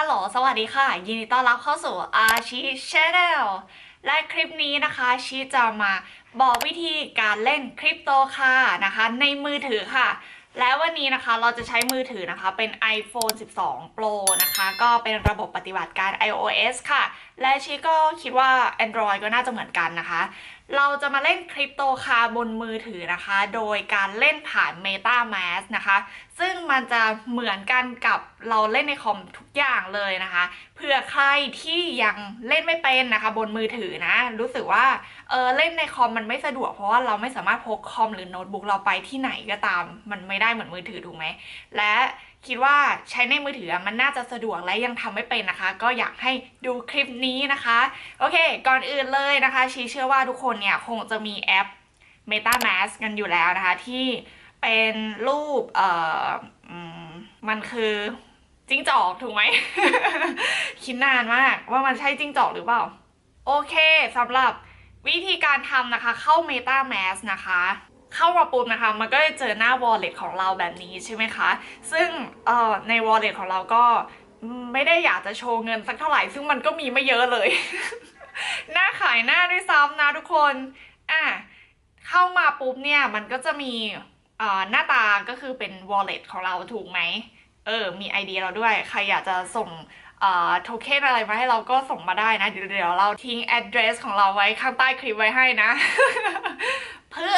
ฮัลโหล สวัสดีค่ะ ยินดีต้อนรับเข้าสู่อาชีชแนลและคลิปนี้นะคะชีจะมาบอกวิธีการเล่นคริปโตค่ะนะคะ ในมือถือค่ะ และวันนี้นะคะเราจะใช้มือถือนะคะเป็น iPhone 12 Pro นะคะ ก็เป็นระบบปฏิบัติการ iOS ค่ะ และชีก็คิดว่า Android ก็น่าจะเหมือนกันนะคะ เราจะมาเล่นคริปโตคาบนมือถือนะคะ โดยการเล่นผ่าน MetaMask นะคะ ซึ่งมันจะเหมือนกันกับเราเล่นในคอมทุกอย่างเลยนะคะ เพื่อใครที่ยังเล่นไม่เป็นนะคะ บนมือถือนะ รู้สึกว่าเออเล่นในคอมมันไม่สะดวก เพราะว่าเราไม่สามารถพกคอมหรือโน้ตบุ๊กเราไปที่ไหนก็ตาม มันไม่ได้เหมือนมือถือถูกไหม และ คิดว่าใช้ในมือถือมันน่าจะสะดวกและยังทำไม่เป็นนะคะ ก็อยากให้ดูคลิปนี้นะคะ โอเค ก่อนอื่นเลยนะคะชีเชื่อว่าทุกคนเนี่ยคงจะมีแอป MetaMask กันอยู่แล้วนะคะ ที่เป็นรูปเอ่อมมันคือจิ้งจอกถูกไหม คิดนานมากว่ามันใช่จิ้งจอกหรือเปล่า โอเคสำหรับวิธีการทำนะคะเข้า MetaMask นะคะ เข้ามาปุ๊บนะคะ มันก็จะเจอหน้า wallet ของเราแบบนี้ใช่ไหมคะ ซึ่งใน wallet ของเราก็ไม่ได้อยากจะโชว์เงินสักเท่าไหร่ ซึ่งมันก็มีไม่เยอะเลย หน้าขายหน้าด้วยซ้ำนะทุกคน อะ เข้ามาปุ๊บเนี่ยมันก็จะมีหน้าตาก็คือเป็น wallet ของเราถูกไหม เออ มี ID เราด้วย ใครอยากจะส่งโทเค็นอะไรมาให้เราก็ส่งมาได้นะ เดี๋ยวเดี๋ยวเราทิ้ง address ของเราไว้ข้างใต้คลิปไว้ให้นะ เพื่อ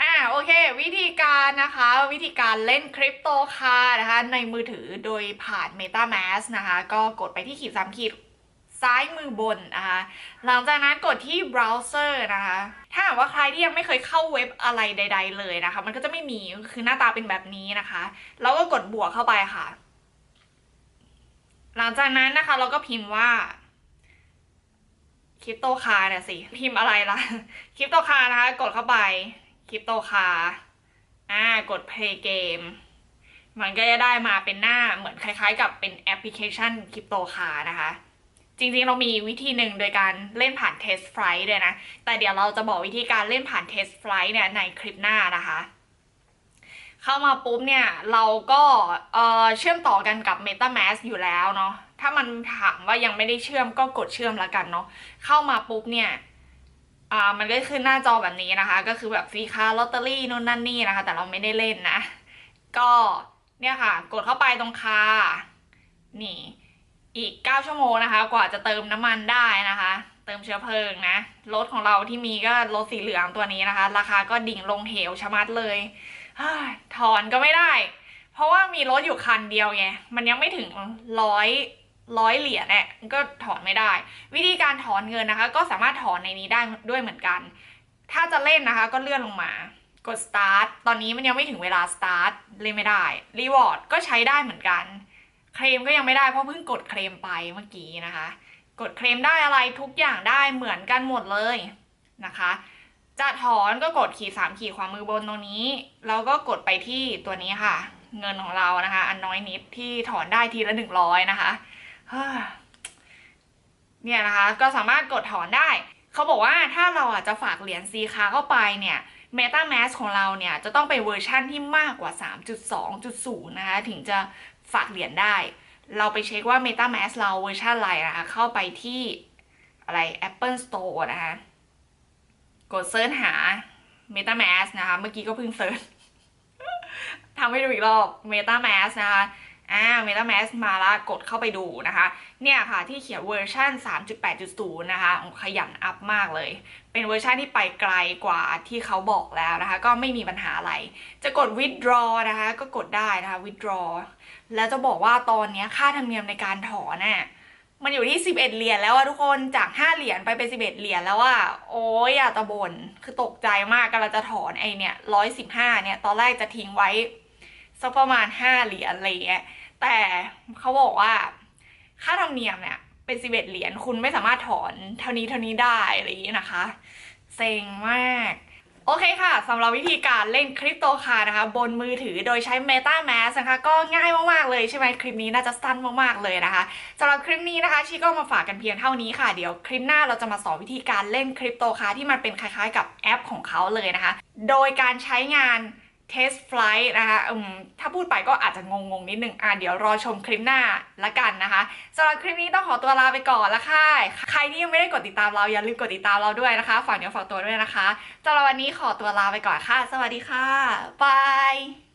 อ่าโอเค วิธีการนะคะ วิธีการเล่นคริปโตคานะคะ ในมือถือโดยผ่าน MetaMask นะคะ ก็กดไปที่ขีดสามขีดซ้ายมือบนนะคะ หลังจากนั้นกดที่เบราว์เซอร์นะคะ ถ้าหากว่าใครที่ยังไม่เคยเข้าเว็บอะไรใด ๆ เลยนะคะ มันก็จะไม่มี คือหน้าตาเป็นแบบนี้นะคะ แล้วก็กดบวกเข้าไปค่ะ หลังจากนั้นนะคะ เราก็พิมพ์ว่าคริปโตคาเนี่ยสิ พิมพ์อะไรล่ะ คริปโตคานะคะ กดเข้าไป คริปโตคาอ่ากด play game มันก็จะได้มาเป็นหน้าเหมือนคล้ายๆ กับเป็นแอปพลิเคชันคริปโตคานะคะ จริงๆเรามีวิธีหนึ่งโดยการเล่นผ่าน Test Flight ด้วยนะ แต่เดี๋ยวเราจะบอกวิธีการเล่นผ่าน Test Flight เนี่ยในคลิปหน้านะคะ เข้ามาปุ๊บเนี่ย เราก็เเชื่อมต่อกันกับ MetaMask อยู่แล้วเนาะถ้ามันถามว่ายังไม่ได้เชื่อมก็กดเชื่อมแล้วกันเนาะเข้ามาปุ๊บเนี่ย อ่ามันก็ขึ้นหน้าจอแบบนี้นะคะ ก็คือแบบฟรีค้าลอตเตอรี่นู่นนั่นนี่นะคะ แต่เราไม่ได้เล่นนะ ก็เนี่ยค่ะ กดเข้าไปตรงคานี่อีก 9 ชั่วโมงนะคะ กว่าจะเติมน้ำมันได้นะคะ เติมเชื้อเพลิงนะ รถของเราที่มีก็รถสีเหลืองตัวนี้นะคะ ราคาก็ดิ่งลงเหวชะมัดเลยถอนก็ไม่ได้ เพราะว่ามีรถอยู่คันเดียวไง มันยังไม่ถึงร้อย ร้อยเหรียญเนี่ยก็ถอนไม่ได้ วิธีการถอนเงินนะคะ ก็สามารถถอนในนี้ได้ด้วยเหมือนกัน ถ้าจะเล่นนะคะก็เลื่อนลงมากด start ตอนนี้มันยังไม่ถึงเวลา start เล่นไม่ได้ reward ก็ใช้ได้เหมือนกัน เคลมก็ยังไม่ได้เพราะเพิ่งกดเคลมไปเมื่อกี้นะคะ กดเคลมได้อะไรทุกอย่างได้เหมือนกันหมดเลยนะคะ จะถอนก็กดขีดสามขีดขวามือบนตรงนี้ แล้วก็กดไปที่ตัวนี้ค่ะ เงินของเรานะคะ อันน้อยนิดที่ถอนได้ทีละหนึ่งร้อยนะคะ เนี่ยนะคะ ก็สามารถกดถอนได้ เขาบอกว่าถ้าเราอะจะฝากเหรียญซีคาเข้าไปเนี่ย MetaMask ของเราเนี่ย จะต้องเป็นเวอร์ชั่นที่มากกว่า 3.2.0 นะคะ ถึงจะฝากเหรียญได้ เราไปเช็คว่า MetaMask เราเวอร์ชันอะไรนะคะ เข้าไปที่อะไร Apple Store นะคะ กดเซิร์ชหา MetaMask นะคะ เมื่อกี้ก็เพิ่งเซิร์ชทำให้ดูอีกรอบ MetaMask นะคะ อ่า MetaMask มาล้วกดเข้าไปดูนะคะ เนี่ยค่ะที่เขียนเวอร์ชัน3.8.0 นะคะ ขยันอัพมากเลย เป็นเวอร์ชันที่ไปไกลกว่าที่เขาบอกแล้วนะคะ ก็ไม่มีปัญหาอะไร จะกด withdraw นะคะ ก็กดได้นะคะ withdraw แล้วจะบอกว่าตอนนี้ค่าธรรมเนียมในการถอนน่ะมันอยู่ที่ 11 เหรียญแล้วอะทุกคนจาก 5 เหรียญไปเป็น 11 เหรียญแล้วอะโอ้ยอย่าตะบนคือตกใจมากกำลังจะถอนไอเนี่ย115 เนี่ย ตอนแรกจะทิ้งไว้ สักประมาณ5เหรียญอะไรเงี้ยแต่เขาบอกว่าค่าธรรมเนียมเนี่ยเป็น11เหรียญคุณไม่สามารถถอนเท่านี้เท่านี้ได้อะไรอย่างนี้นะคะเซ็งมาก โอเคค่ะสำหรับวิธีการเล่นคริปโตคานะคะ บนมือถือโดยใช้ MetaMask นะคะ ก็ง่ายมาก ๆ เลยใช่ไหมคลิปนี้น่าจะสั้นมาก ๆ เลยนะคะสำหรับคลิปนี้นะคะชีก็มาฝากกันเพียงเท่านี้ค่ะเดี๋ยวคลิปหน้าเราจะมาสอนวิธีการเล่นคริปโตคาที่มันเป็นคล้ายๆ กับแอปของเขาเลยนะคะ โดยการใช้งาน test flight นะคะถ้าพูดไปก็อาจจะงงๆนิดนึงอะเดี๋ยวรอชมคลิปหน้าละกันนะคะสำหรับคลิปนี้ต้องขอตัวลาไปก่อนละค่ะ ใครที่ยังไม่ได้กดติดตามเราอย่าลืมกดติดตามเราด้วยนะคะ ฝากเดี๋ยวฝากตัวด้วยนะคะสำหรับวันนี้ขอตัวลาไปก่อนค่ะ สวัสดีค่ะบาย